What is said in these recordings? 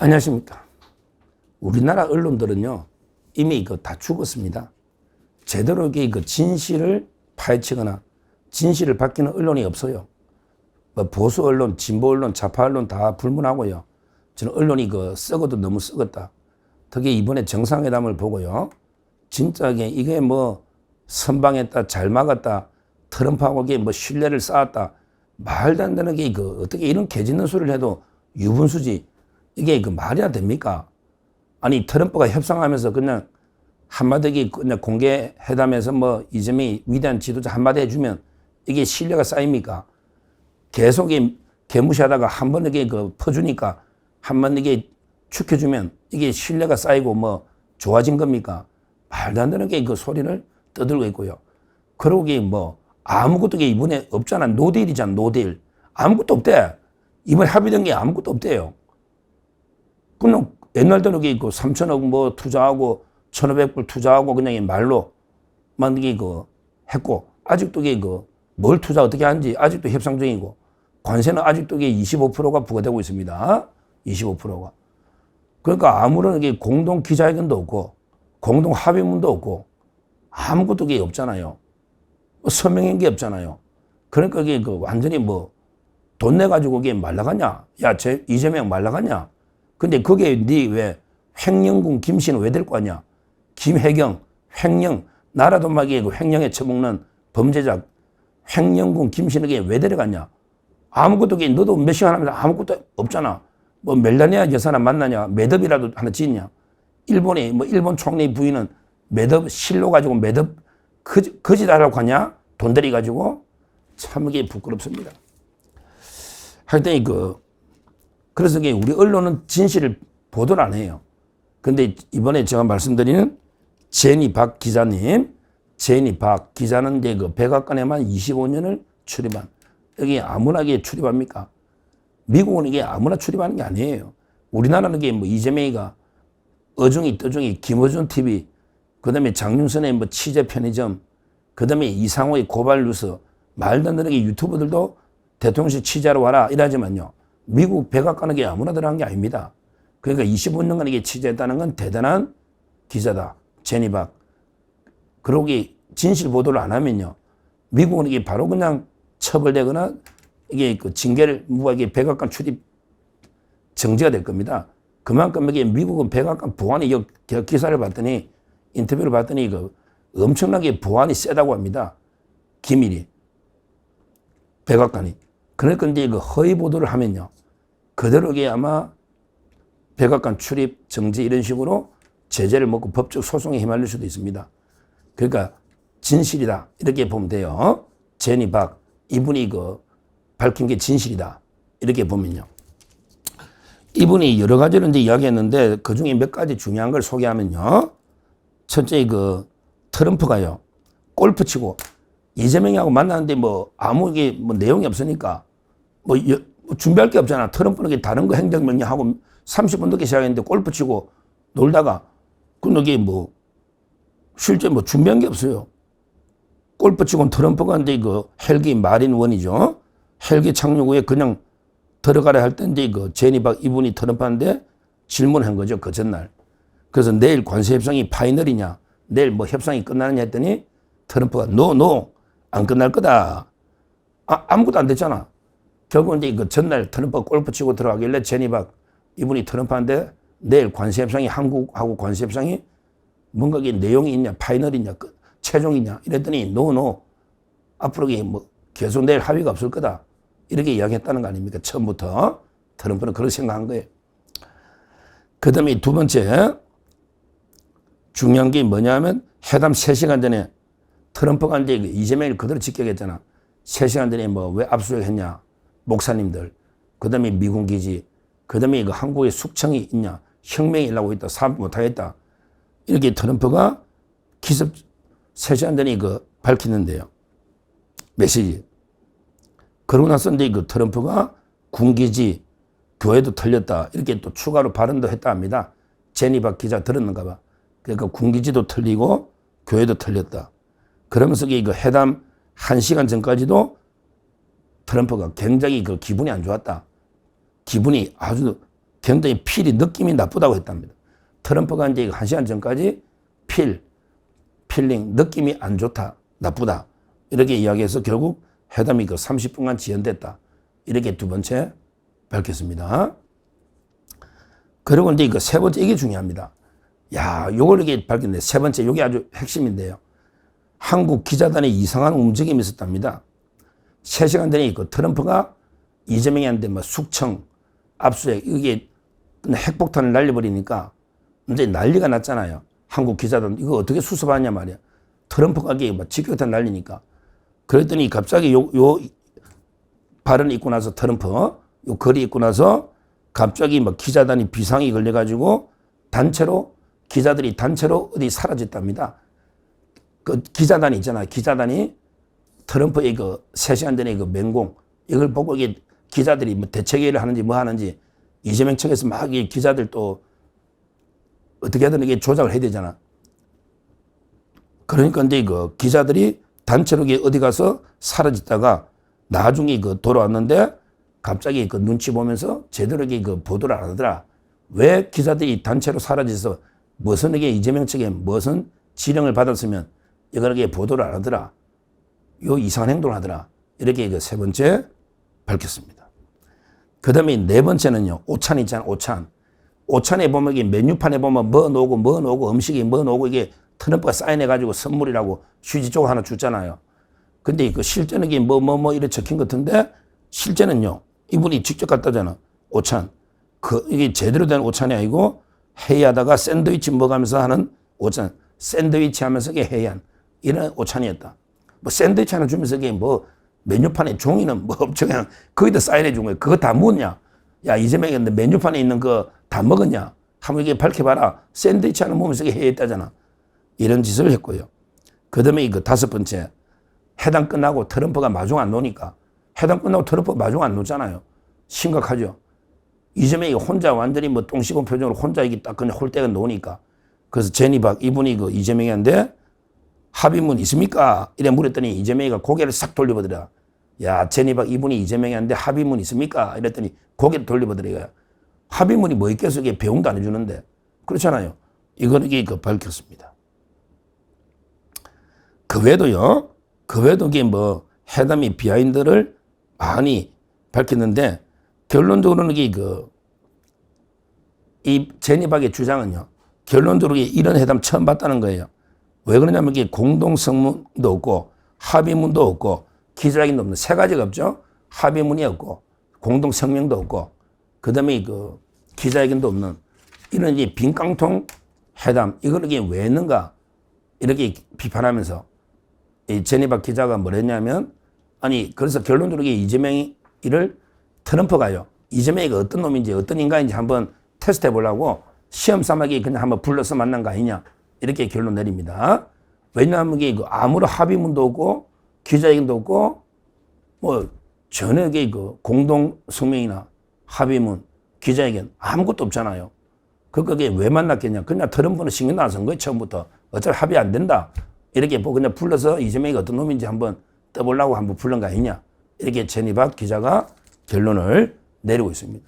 안녕하십니까. 우리나라 언론들은요, 이미 그 다 죽었습니다. 제대로 그 진실을 파헤치거나 진실을 밝히는 언론이 없어요. 뭐 보수 언론, 진보 언론, 좌파 언론 다 불문하고요. 저는 언론이 그 썩어도 너무 썩었다. 특히 이번에 정상회담을 보고요. 진짜 이게 뭐 선방했다, 잘 막았다, 트럼프하고 이게 뭐 신뢰를 쌓았다. 말도 안 되는 게 그 어떻게 이런 개짖는 소리를 해도 유분수지 이게 그 말이야 됩니까? 아니 트럼프가 협상하면서 그냥 한마디 그냥 공개 회담에서 뭐 이재명이 위대한 지도자 한마디 해주면 이게 신뢰가 쌓입니까? 계속 이 개무시하다가 한 번 이게 그 퍼주니까 한 번 이게 축혀주면 이게 신뢰가 쌓이고 뭐 좋아진 겁니까? 말도 안 되는 게 그 소리를 떠들고 있고요. 그러고 뭐 아무것도 이번에 없잖아. 노딜이잖아. 노딜. 아무것도 없대. 이번에 합의된 게 아무것도 없대요. 그냥 옛날 대로 있고 3천억 뭐 투자하고 1,500불 투자하고 그냥 말로 만들기 그 했고 아직도 그뭘 투자 어떻게 하는지 아직도 협상 중이고 관세는 아직도 25%가 부과되고 있습니다. 25%가. 그러니까 아무런 게 공동 기자회견도 없고 공동 합의문도 없고 아무것도 게 없잖아요. 서명한 게 없잖아요. 그러니까 이게 그 완전히 뭐 돈 내가지고 이게 말라갔냐? 야, 제, 이재명 말라갔냐? 근데 그게 네왜 횡령군 김씨는 왜 될 거 아니야? 김혜경, 횡령, 나라도 막이 그 횡령에 처먹는 범죄자, 횡령군 김씨는 왜 데려갔냐? 아무것도 게 너도 몇 시간 하면서 아무것도 없잖아. 뭐 멜라니아 여사나 만나냐? 매듭이라도 하나 짓냐? 일본이 뭐 일본 총리 부인은 매듭 실로 가지고 매듭 거짓, 거짓하라고 하냐? 돈 들이 가지고 참 이게 부끄럽습니다. 하여튼 그 그래서 이게 우리 언론은 진실을 보도를 안 해요. 근데 이번에 제가 말씀드리는 제니 박 기자님, 제니 박 기자는 이제 그 백악관에만 25년을 출입한 여기 아무나 게 출입합니까? 미국은 이게 아무나 출입하는 게 아니에요. 우리나라는 이게 뭐 이재명이가 어중이 떠중이 김어준 TV, 그 다음에 장윤선의 뭐 취재 편의점, 그 다음에 이상호의 고발 뉴스, 말도 안 되는 게 유튜버들도 대통령실 취재하러 와라 이러지만요. 미국 백악관은 게 아무나 들어간 게 아닙니다. 그러니까 25년간 이게 취재했다는 건 대단한 기자다. 제니박. 그러기 진실 보도를 안 하면요. 미국은 이게 바로 그냥 처벌되거나 이게 그 징계를 무하게 백악관 출입 정지가 될 겁니다. 그만큼 이게 미국은 백악관 보안이 기사를 봤더니 인터뷰를 봤더니 그 엄청나게 보안이 세다고 합니다. 기밀이. 백악관이. 그러니까 이제 그 허위 보도를 하면요. 그대로 이게 아마 백악관 출입 정지 이런 식으로 제재를 먹고 법적 소송에 휘말릴 수도 있습니다. 그러니까 진실이다. 이렇게 보면 돼요. 제니 박. 이분이 그 밝힌 게 진실이다. 이렇게 보면요. 이분이 여러 가지를 이제 이야기했는데 그 중에 몇 가지 중요한 걸 소개하면요. 첫째 그 트럼프가요. 골프 치고 이재명하고 만났는데 뭐 아무 게뭐 내용이 없으니까 뭐, 여, 뭐 준비할 게 없잖아. 트럼프는 다른 거 행정명령하고 30분 늦게 시작했는데 골프 치고 놀다가 그게 뭐 실제 뭐 준비한 게 없어요. 골프 치고 트럼프가 이제 그 헬기 마린 원이죠. 헬기 착륙 후에 그냥 들어가려 할 때인데 그 제니박 이분이 트럼프한테 질문한 거죠. 그 전날. 그래서 내일 관세 협상이 파이널이냐, 내일 뭐 협상이 끝나느냐 했더니 트럼프가 노, 노, 안 끝날 거다. 아, 아무것도 안 됐잖아. 결국 이제 그 전날 트럼프가 골프 치고 들어가길래 제니박 이분이 트럼프한테 내일 관세 협상이 한국하고 관세 협상이 뭔가 게 내용이 있냐, 파이널이냐, 그 최종이냐 이랬더니 노, 노. 앞으로 뭐 계속 내일 합의가 없을 거다. 이렇게 이야기했다는 거 아닙니까? 처음부터. 트럼프는 그렇게 생각한 거예요. 그 다음에 두 번째, 중요한 게 뭐냐면 회담 3시간 전에 트럼프가 이제 이재명을 그대로 직격했잖아. 3시간 전에 뭐 왜 압수수색 했냐. 목사님들. 그 다음에 미군 기지. 그 다음에 그 한국에 숙청이 있냐. 혁명이 일어나고 있다. 사업 못하겠다. 이렇게 트럼프가 기습 3시간 전에 그 밝히는데요. 메시지. 그러고 나서 이제 그 트럼프가 군기지, 교회도 털렸다. 이렇게 또 추가로 발언도 했다 합니다. 제니박 기자 들었는가 봐. 그러니까 군기지도 털리고 교회도 털렸다. 그러면서 그 회담 한 시간 전까지도 트럼프가 굉장히 그 기분이 안 좋았다. 기분이 아주 굉장히 필이 느낌이 나쁘다고 했답니다. 트럼프가 이제 한 시간 전까지 필, 필링, 느낌이 안 좋다, 나쁘다. 이렇게 이야기해서 결국 회담이 그 30분간 지연됐다. 이렇게 두 번째 밝혔습니다. 그리고 이제 그 세 번째 이게 중요합니다. 야, 요걸 이렇게 밝혔는데 세 번째 요게 아주 핵심인데요. 한국 기자단의 이상한 움직임이 있었답니다. 3시간 전에 그 트럼프가 이재명이한테 뭐 숙청, 압수수색 이게 핵폭탄을 날려버리니까 이제 난리가 났잖아요. 한국 기자단 이거 어떻게 수습하냐 말이야. 트럼프가 이게 막 직격탄 날리니까. 그랬더니 갑자기 요, 요 발언 있고 나서 트럼프 요 글이 있고 나서 갑자기 막 기자단이 비상이 걸려가지고 단체로 기자들이 단체로 어디 사라졌답니다. 그 기자단이 있잖아요. 기자단이 트럼프의 그 3시간 전에 그 맹공 이걸 보고 이게 기자들이 뭐 대책회의를 하는지 뭐 하는지 이재명 측에서 막 이 기자들 또 어떻게 하든 이게 조작을 해야 되잖아. 그러니까 이제 그 기자들이 단체로 어디 가서 사라졌다가 나중에 그 돌아왔는데 갑자기 그 눈치 보면서 제대로 그 보도를 안 하더라. 왜 기자들이 단체로 사라져서 무슨 이게 이재명 측에 무슨 지령을 받았으면 이거를 보도를 안 하더라. 요 이상한 행동을 하더라. 이렇게 그세 번째 밝혔습니다. 그 다음에 네 번째는요. 오찬 있잖아, 오찬. 오찬에 보면 이게 메뉴판에 보면 뭐 놓고 뭐 놓고 음식이 뭐 놓고 이게 트럼프가 사인해가지고 선물이라고 휴지 쪽 하나 줬잖아요. 근데 그 실제는 이게 뭐 뭐 뭐 이래 적힌 것 같은데 실제는요. 이분이 직접 갖다 잖아 오찬. 그 이게 제대로 된 오찬이 아니고 회의하다가 샌드위치 먹으면서 하는 오찬. 샌드위치 하면서 이게 회의한 이런 오찬이었다. 뭐 샌드위치 하나 주면서 이게 뭐 메뉴판에 종이는 뭐. 그냥 거기다 사인해 준 거예요. 그거 다 먹었냐? 야, 이재명이 근데 메뉴판에 있는 거 다 먹었냐? 한번 이게 밝혀봐라. 샌드위치 하나 먹으면서 이게 회의했다잖아. 이런 짓을 했고요. 그 다음에 이거 다섯 번째. 해당 끝나고 트럼프가 마중 안 노니까. 해당 끝나고 트럼프가 마중 안 노잖아요. 심각하죠. 이재명이 혼자 완전히 뭐 똥시고 표정으로 혼자 이게 딱 그냥 홀대가 노니까. 그래서 제니박 이분이 그 이재명이한테 합의문 있습니까? 이래 물었더니 이재명이가 고개를 싹 돌려보더라. 야, 제니박 이분이 이재명이한테 합의문 있습니까? 이랬더니 고개를 돌려보더라. 합의문이 뭐 있겠어? 이게 배웅도 안 해주는데. 그렇잖아요. 이거는 이게 그 밝혔습니다. 그 외에도요, 그 외에도 이게 뭐 회담이 비하인드를 많이 밝혔는데 결론적으로는 이게 그, 이 제니박의 주장은요, 결론적으로 이런 회담 처음 봤다는 거예요. 왜 그러냐면 이게 공동성문도 없고 합의문도 없고 기자회견도 없는 세 가지가 없죠. 합의문이 없고 공동성명도 없고 그다음에 그 기자회견도 없는 이런 이 빈깡통 회담 이걸 이게 왜 했는가 이렇게 비판하면서 이 제니박 기자가 뭐랬냐면 아니 그래서 결론적으로 이재명이 이를 트럼프가요 이재명이가 어떤 놈인지 어떤 인간인지 한번 테스트해 보려고 시험 삼아기 그냥 한번 불러서 만난 거 아니냐 이렇게 결론 내립니다. 왜냐하면 이게 그 아무런 합의문도 없고 기자회견도 없고 뭐 전혀 그 공동 성명이나 합의문, 기자회견 아무것도 없잖아요. 그게 왜 만났겠냐? 그냥 트럼프는 신경 나선 거예요 처음부터 어차피 합의 안 된다. 이렇게 뭐 그냥 불러서 이재명이 어떤 놈인지 한번 떠보려고 한번 불른 거 아니냐? 이렇게 제니박 기자가 결론을 내리고 있습니다.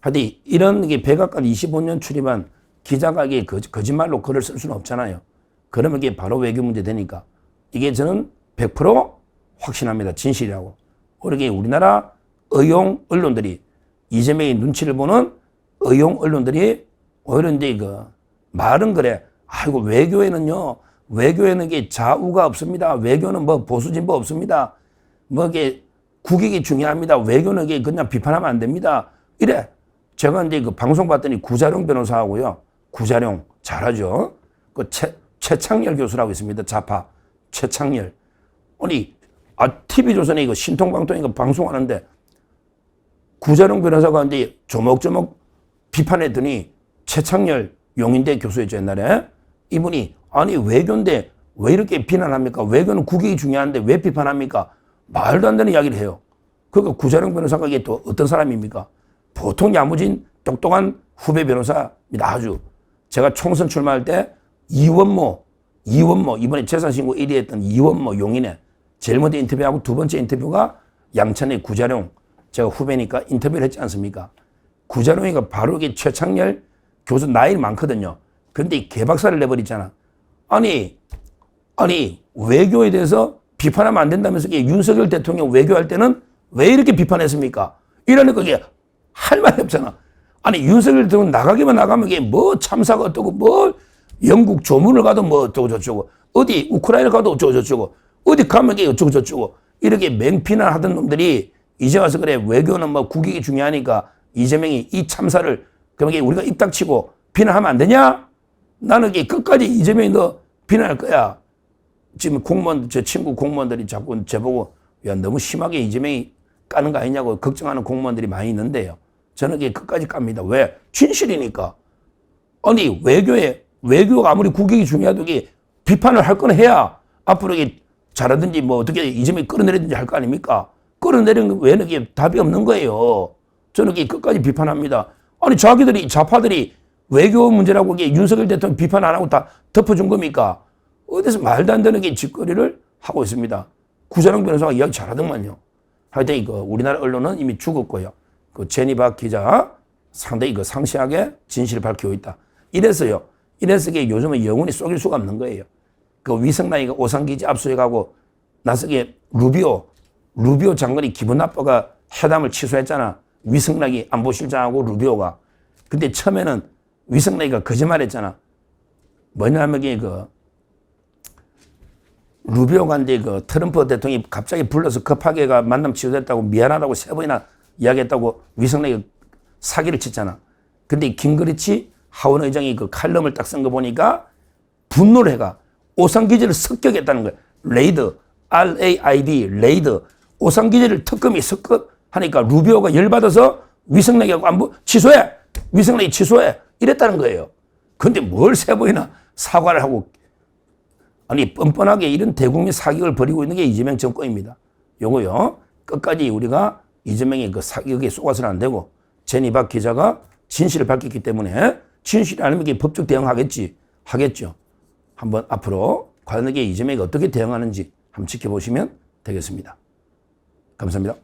하여튼 이런 게 백악관 25년 출입한 기자가 이게 거짓말로 글을 쓸 수는 없잖아요. 그러면 이게 바로 외교 문제 되니까 이게 저는 100% 확신합니다. 진실이라고. 그러게 우리나라 의용 언론들이 이재명의 눈치를 보는 의용 언론들이 오히려 이제 그 말은 그래. 아이고 외교에는요. 외교에는 이게 좌우가 없습니다. 외교는 뭐 보수 진보 없습니다. 뭐 이게 국익이 중요합니다. 외교는 이게 그냥 비판하면 안 됩니다. 이래. 제가 이제 그 방송 봤더니 구자룡 변호사하고요. 구자룡 잘하죠. 그 최, 최창열 교수라고 있습니다. 좌파 최창열. 아니 아 TV조선에 이거 신통방통 이거 방송하는데 구자룡 변호사가 이제 조목조목 비판했더니 최창열 용인대 교수였죠 옛날에 이분이 아니 외교인데 왜 이렇게 비난합니까? 외교는 국익이 중요한데 왜 비판합니까? 말도 안 되는 이야기를 해요. 그러니까 구자룡 변호사가 이게 또 어떤 사람입니까? 보통 야무진 똑똑한 후배 변호사입니다. 아주. 제가 총선 출마할 때 이원모, 이원모, 이번에 재산신고 1위 했던 이원모 용인에 제일 먼저 인터뷰하고 두 번째 인터뷰가 양천의 구자룡, 제가 후배니까 인터뷰를 했지 않습니까? 구자룡이가 바로 이게 최창렬 교수 나이 많거든요. 그런데 이 개박살을 내버리잖아. 아니, 아니, 외교에 대해서 비판하면 안 된다면서 윤석열 대통령 외교할 때는 왜 이렇게 비판했습니까? 이러니까 이게 할 말이 없잖아. 아니, 윤석열 대통령 나가기만 나가면 이게 뭐 참사가 어떠고, 뭐 영국 조문을 가도 뭐 어쩌고 저쩌고, 어디 우크라이나 가도 어쩌고 저쩌고, 어디 가면 이게 어쩌고 저쩌고, 이렇게 맹피난 하던 놈들이 이제 와서 그래, 외교는 뭐 국익이 중요하니까 이재명이 이 참사를 그러게 우리가 입 닥치고 비난하면 안 되냐? 나는 이게 끝까지 이재명이 너 비난할 거야. 지금 공무원, 제 친구 공무원들이 자꾸 제보고, 야, 너무 심하게 이재명이 까는 거 아니냐고 걱정하는 공무원들이 많이 있는데요. 이게 끝까지 깝니다. 왜? 진실이니까. 아니, 외교에, 외교가 아무리 국익이 중요해도 이게 비판을 할 건 해야 앞으로 이게 잘하든지 뭐 어떻게 이재명이 끌어내리든지 할 거 아닙니까? 끌어내리는 외에는 이게 답이 없는 거예요. 저는 이게 끝까지 비판합니다. 아니, 자기들이, 좌파들이 외교 문제라고 이게 윤석열 대통령 비판 안 하고 다 덮어준 겁니까? 어디서 말도 안 되는 게 짓거리를 하고 있습니다. 구자룡 변호사가 이야기 잘하더만요. 하여튼 이거 우리나라 언론은 이미 죽었고요. 그 제니바 기자 상당히 그 상시하게 진실을 밝히고 있다. 이래서요. 이래서 이게 요즘은 영혼이 쏘길 수가 없는 거예요. 그 위성라이가 오상기지 압수해가고 나서게 루비오 루비오 장관이 기분 나빠가 회담을 취소했잖아. 위성락이 안보실장하고 루비오가. 근데 처음에는 위성락이가 거짓말했잖아. 뭐냐면 이게 그 루비오가 이제 그 트럼프 대통령이 갑자기 불러서 급하게가 만남 취소됐다고 미안하다고 세 번이나 이야기했다고 위성락이 사기를 쳤잖아. 근데 김그리치 하원 의장이 그 칼럼을 딱 쓴 거 보니까 분노를 해가 오상기지를 습격했다는 거야. 레이드, R-A-I-D, 레이드. 오상기지를 특검이 습격하니까 루비오가 열받아서 위성락이하고 안부 취소해! 위성락이 취소해! 이랬다는 거예요. 근데 뭘세 번이나 사과를 하고 아니 뻔뻔하게 이런 대국민 사격을 벌이고 있는 게 이재명 정권입니다. 요거요. 끝까지 우리가 이재명의 그 사격에 쏘아서는 안 되고 제니 박 기자가 진실을 밝혔기 때문에 진실이 아니면 법적 대응하겠지 하겠죠. 한번 앞으로 과연 이게 이재명이 어떻게 대응하는지 한번 지켜보시면 되겠습니다. 감사합니다.